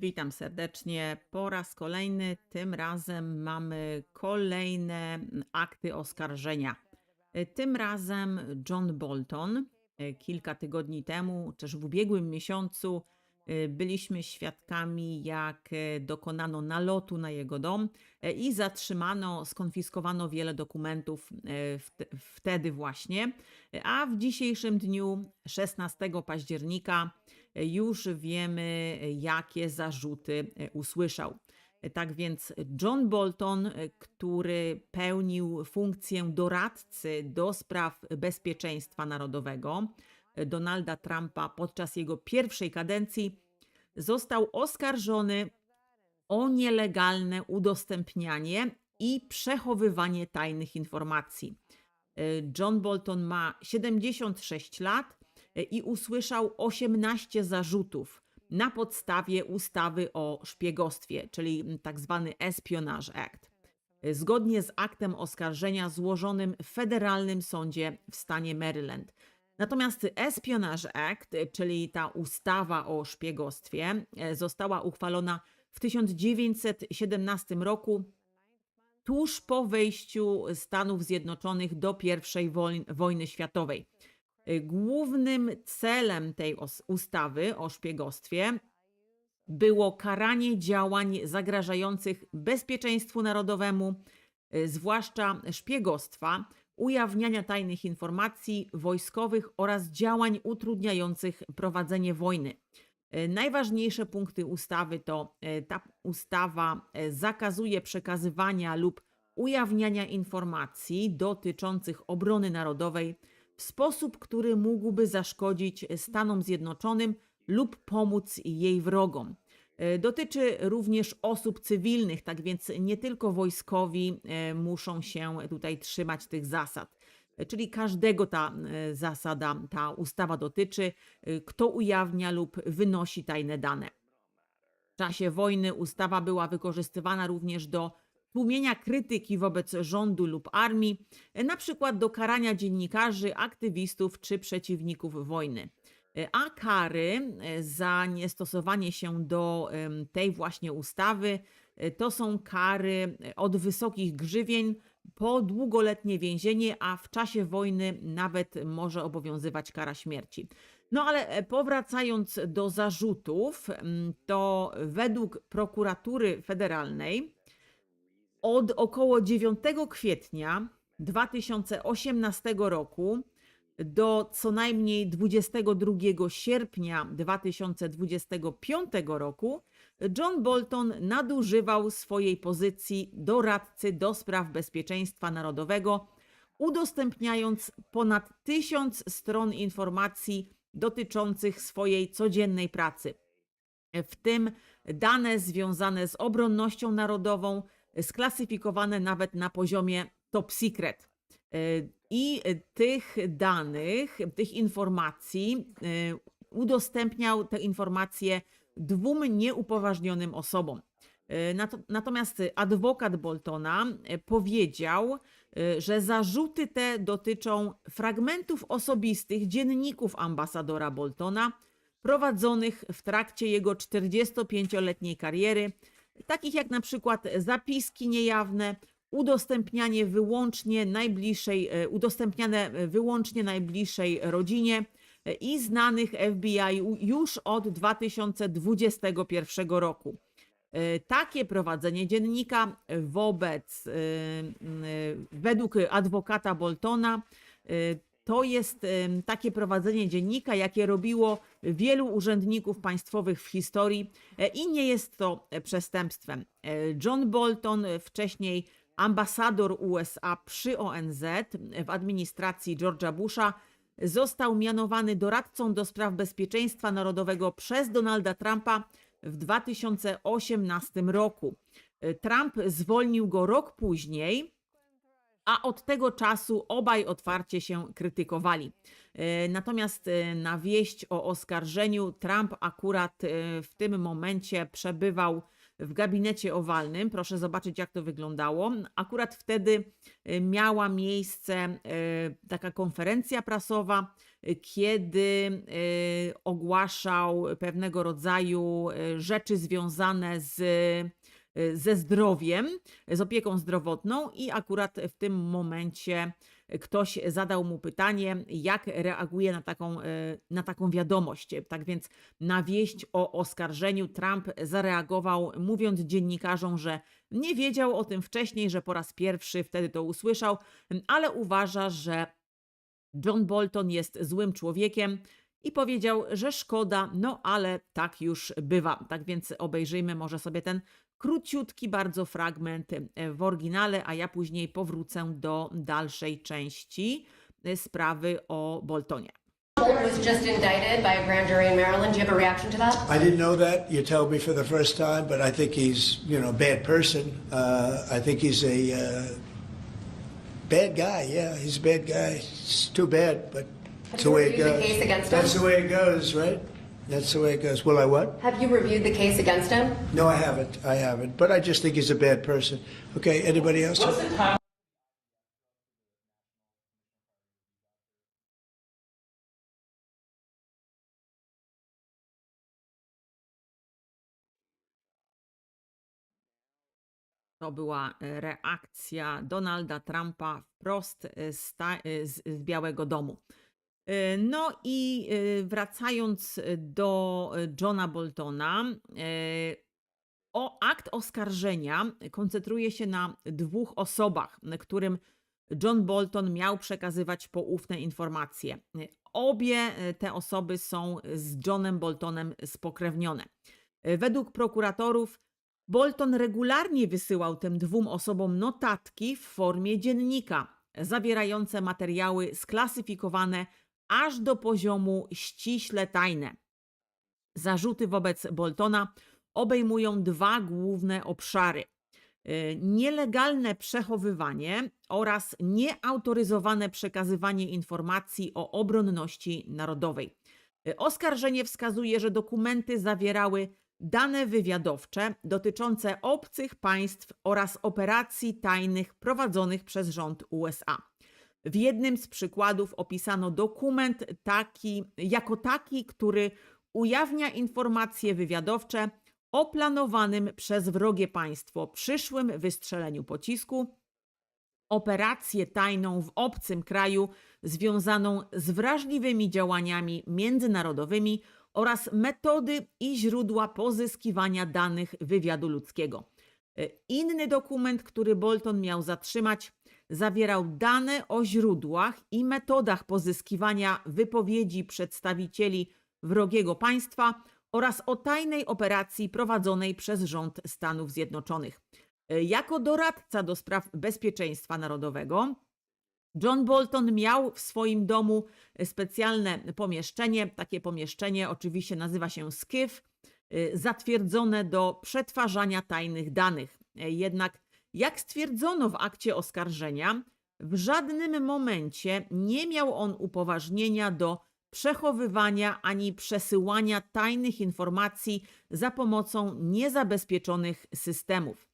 Witam serdecznie po raz kolejny. Tym razem mamy kolejne akty oskarżenia. Tym razem John Bolton. Kilka tygodni temu, też w ubiegłym miesiącu, byliśmy świadkami, jak dokonano nalotu na jego dom i zatrzymano, skonfiskowano wiele dokumentów wte- wtedy właśnie. A w dzisiejszym dniu, 16 października, już wiemy, jakie zarzuty e, usłyszał. Tak więc John Bolton, e, który pełnił funkcję doradcy do spraw bezpieczeństwa narodowego e, Donalda Trumpa podczas jego pierwszej kadencji, został oskarżony o nielegalne udostępnianie i przechowywanie tajnych informacji. John Bolton ma 76 lat i usłyszał 18 zarzutów na podstawie ustawy o szpiegostwie, czyli tak zwany Espionage Act. E, Zgodnie z aktem oskarżenia złożonym w federalnym sądzie w stanie Maryland. Natomiast Espionage Act, e, czyli ta ustawa o szpiegostwie, e, została uchwalona w 1917 roku tuż po wejściu Stanów Zjednoczonych do I woj- wojny światowej. Y, Głównym celem tej ustawy o szpiegostwie było karanie działań zagrażających bezpieczeństwu narodowemu, y, zwłaszcza szpiegostwa, ujawniania tajnych informacji wojskowych oraz działań utrudniających prowadzenie wojny. Y, Najważniejsze punkty ustawy to ta ustawa zakazuje przekazywania lub ujawniania informacji dotyczących obrony narodowej w sposób, który mógłby zaszkodzić Stanom Zjednoczonym lub pomóc jej wrogom. E, Dotyczy również osób cywilnych, tak więc nie tylko wojskowi e, muszą się tutaj trzymać tych zasad. E, Czyli każdego ta zasada, ta ustawa dotyczy, kto ujawnia lub wynosi tajne dane. W czasie wojny ustawa była wykorzystywana również do tłumienia krytyki wobec rządu lub armii, e, na przykład do karania dziennikarzy, aktywistów czy przeciwników wojny. E, A kary e, za niestosowanie się do tej właśnie ustawy to są kary od wysokich grzywień po długoletnie więzienie, a w czasie wojny nawet może obowiązywać kara śmierci. No ale powracając do zarzutów, to według prokuratury federalnej od około 9 kwietnia 2018 roku do co najmniej 22 sierpnia 2025 roku John Bolton nadużywał swojej pozycji doradcy do spraw bezpieczeństwa narodowego, udostępniając ponad tysiąc stron informacji dotyczących swojej codziennej pracy w tym dane związane z obronnością narodową, sklasyfikowane nawet na poziomie top secret. E, I tych danych, tych informacji e, udostępniał te informacje dwóm nieupoważnionym osobom. E, nato- Natomiast adwokat Boltona powiedział, że zarzuty te dotyczą fragmentów osobistych dzienników ambasadora Boltona, prowadzonych w trakcie jego 45-letniej kariery, takich jak na przykład zapiski niejawne, udostępnianie wyłącznie najbliższej, e, udostępniane e, wyłącznie najbliższej rodzinie e, i znanych FBI już od 2021 roku. Takie prowadzenie dziennika wobec, według adwokata Boltona, to jest takie prowadzenie dziennika, jakie robiło wielu urzędników państwowych w historii e, i nie jest to e, przestępstwem. E, John Bolton, wcześniej ambasador USA przy ONZ w administracji George'a Busha, został mianowany doradcą do spraw bezpieczeństwa narodowego przez Donalda Trumpa w 2018 roku. Trump zwolnił go rok później, a od tego czasu obaj otwarcie się krytykowali. E, Natomiast e, na wieść o oskarżeniu Trump akurat e, w tym momencie przebywał w gabinecie owalnym. Proszę zobaczyć, jak to wyglądało. Akurat wtedy miała miejsce taka konferencja prasowa, kiedy ogłaszał pewnego rodzaju rzeczy związane z, ze zdrowiem, z opieką zdrowotną, i akurat w tym momencie ktoś zadał mu pytanie, jak reaguje na taką, y, na taką wiadomość. Tak więc na wieść o oskarżeniu Trump zareagował, mówiąc dziennikarzom, że nie wiedział o tym wcześniej, że po raz pierwszy wtedy to usłyszał, ale uważa, że John Bolton jest złym człowiekiem i powiedział, że szkoda, no ale tak już bywa. Tak więc obejrzyjmy może sobie ten króciutki bardzo fragment e, w oryginale, a ja później powrócę do dalszej części e, sprawy o Boltonie. Bolton was just indicted by a grand jury in Maryland. Do you have a reaction to that? I didn't know that. You tell me for the first time, but I think he's, you know, a bad person. Uh, I think he's a uh, bad guy. Yeah, he's a bad guy. It's too bad, but that's the way it goes. the case against That's him? the way it goes, right? That's the way it goes. Will I what? Have you reviewed the case against him? No, I haven't. I haven't. But I just think he's a bad person. Okay. Anybody else? What's the time? To była reakcja Donalda Trumpa wprost z, ta, z, z Białego Domu. E, No i e, wracając e, do Johna Boltona, o akt oskarżenia koncentruje się na dwóch osobach, którym John Bolton miał przekazywać poufne informacje. Obie te osoby są z Johnem Boltonem spokrewnione. Według prokuratorów Bolton regularnie wysyłał tym dwóm osobom notatki w formie dziennika, zawierające materiały sklasyfikowane aż do poziomu ściśle tajne. Zarzuty wobec Boltona obejmują dwa główne obszary: y, nielegalne przechowywanie oraz nieautoryzowane przekazywanie informacji o obronności narodowej. Y, Oskarżenie wskazuje, że dokumenty zawierały dane wywiadowcze dotyczące obcych państw oraz operacji tajnych prowadzonych przez rząd USA. W jednym z przykładów opisano dokument taki, jako taki, który ujawnia informacje wywiadowcze o planowanym przez wrogie państwo przyszłym wystrzeleniu pocisku, operację tajną w obcym kraju związaną z wrażliwymi działaniami międzynarodowymi oraz metody i źródła pozyskiwania danych wywiadu ludzkiego. E, Inny dokument, który Bolton miał zatrzymać, zawierał dane o źródłach i metodach pozyskiwania wypowiedzi przedstawicieli wrogiego państwa oraz o tajnej operacji prowadzonej przez rząd Stanów Zjednoczonych. E, Jako doradca do spraw bezpieczeństwa narodowego, John Bolton miał w swoim domu specjalne pomieszczenie. Takie pomieszczenie oczywiście nazywa się SCIF, y, zatwierdzone do przetwarzania tajnych danych. E, Jednak, jak stwierdzono w akcie oskarżenia, w żadnym momencie nie miał on upoważnienia do przechowywania ani przesyłania tajnych informacji za pomocą niezabezpieczonych systemów.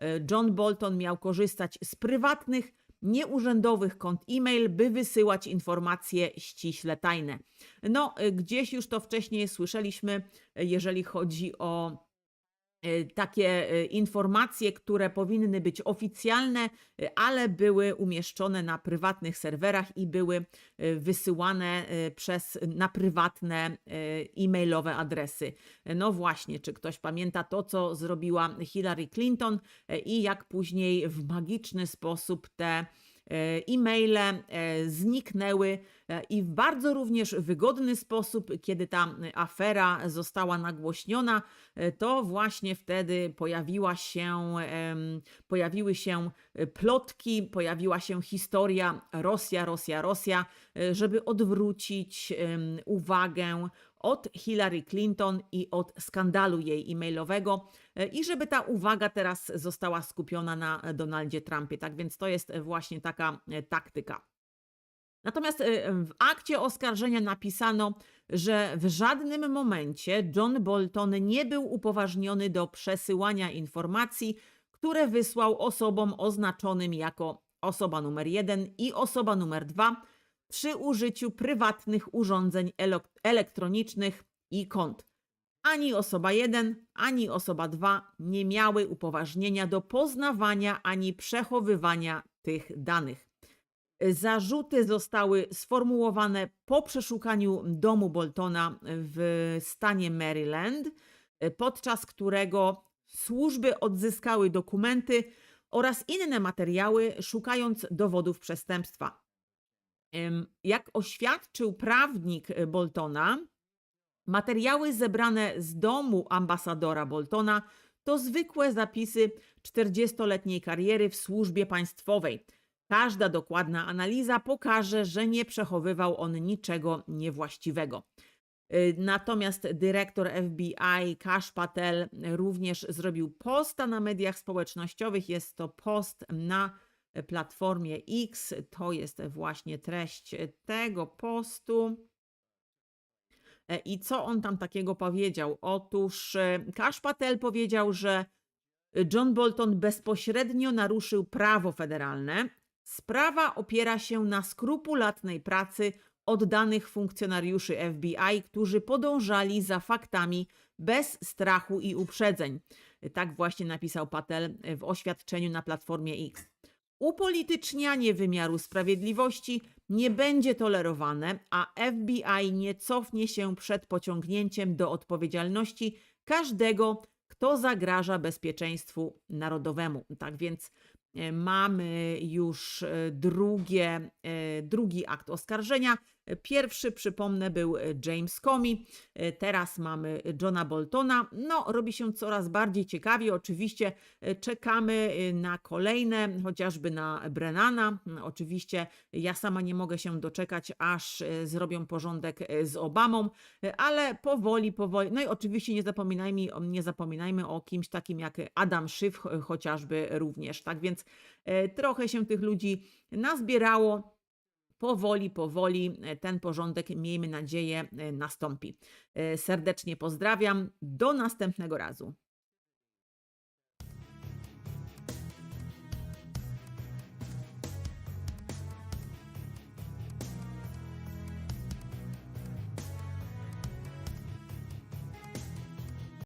E, John Bolton miał korzystać z prywatnych, nieurzędowych kont e-mail, by wysyłać informacje ściśle tajne. No, y, gdzieś już to wcześniej słyszeliśmy, y, jeżeli chodzi o takie y, informacje, które powinny być oficjalne, y, ale były umieszczone na prywatnych serwerach i były y, wysyłane y, przez na prywatne y, e-mailowe adresy. No właśnie, czy ktoś pamięta to, co zrobiła Hillary Clinton y, i jak później w magiczny sposób te e-maile e, zniknęły e, i w bardzo również wygodny sposób, kiedy ta afera została nagłośniona, e, to właśnie wtedy pojawiła się, pojawiły się e, plotki, pojawiła się historia Rosja, Rosja, Rosja, e, żeby odwrócić uwagę od Hillary Clinton i od skandalu jej e-mailowego e, i żeby ta uwaga teraz została skupiona na Donaldzie Trumpie. Tak więc to jest właśnie taka e, taktyka. Natomiast e, w akcie oskarżenia napisano, że w żadnym momencie John Bolton nie był upoważniony do przesyłania informacji, które wysłał osobom oznaczonym jako osoba numer jeden i osoba numer dwa, przy użyciu prywatnych urządzeń elektronicznych i kont. Ani osoba 1, ani osoba 2 nie miały upoważnienia do poznawania ani przechowywania tych danych. Zarzuty zostały sformułowane po przeszukaniu domu Boltona w stanie Maryland, podczas którego służby odzyskały dokumenty oraz inne materiały, szukając dowodów przestępstwa. Jak oświadczył prawnik Boltona, materiały zebrane z domu ambasadora Boltona to zwykłe zapisy 40-letniej kariery w służbie państwowej. Każda dokładna analiza pokaże, że nie przechowywał on niczego niewłaściwego. Y, Natomiast dyrektor FBI Kash Patel również zrobił posta na mediach społecznościowych. Jest to post na platformie X. To jest właśnie treść tego postu. E, I co on tam takiego powiedział? Otóż e, Kash Patel powiedział, że John Bolton bezpośrednio naruszył prawo federalne. Sprawa opiera się na skrupulatnej pracy oddanych funkcjonariuszy FBI, którzy podążali za faktami bez strachu i uprzedzeń. Tak właśnie napisał Patel w oświadczeniu na platformie X. Upolitycznianie wymiaru sprawiedliwości nie będzie tolerowane, a FBI nie cofnie się przed pociągnięciem do odpowiedzialności każdego, kto zagraża bezpieczeństwu narodowemu. Tak więc e, mamy już e, drugie, e, drugi akt oskarżenia. Pierwszy, przypomnę, był James Comey, e, teraz mamy Johna Boltona. No, robi się coraz bardziej ciekawie. Oczywiście e, czekamy e, na kolejne, chociażby na Brennana. Oczywiście ja sama nie mogę się doczekać, aż e, zrobią porządek e, z Obamą, e, ale powoli, powoli. No i oczywiście nie zapominajmy, nie zapominajmy o kimś takim jak Adam Szyf ch- chociażby również. Tak więc e, trochę się tych ludzi nazbierało. Powoli, powoli e, ten porządek, miejmy nadzieję, e, nastąpi. E, Serdecznie pozdrawiam. Do następnego razu.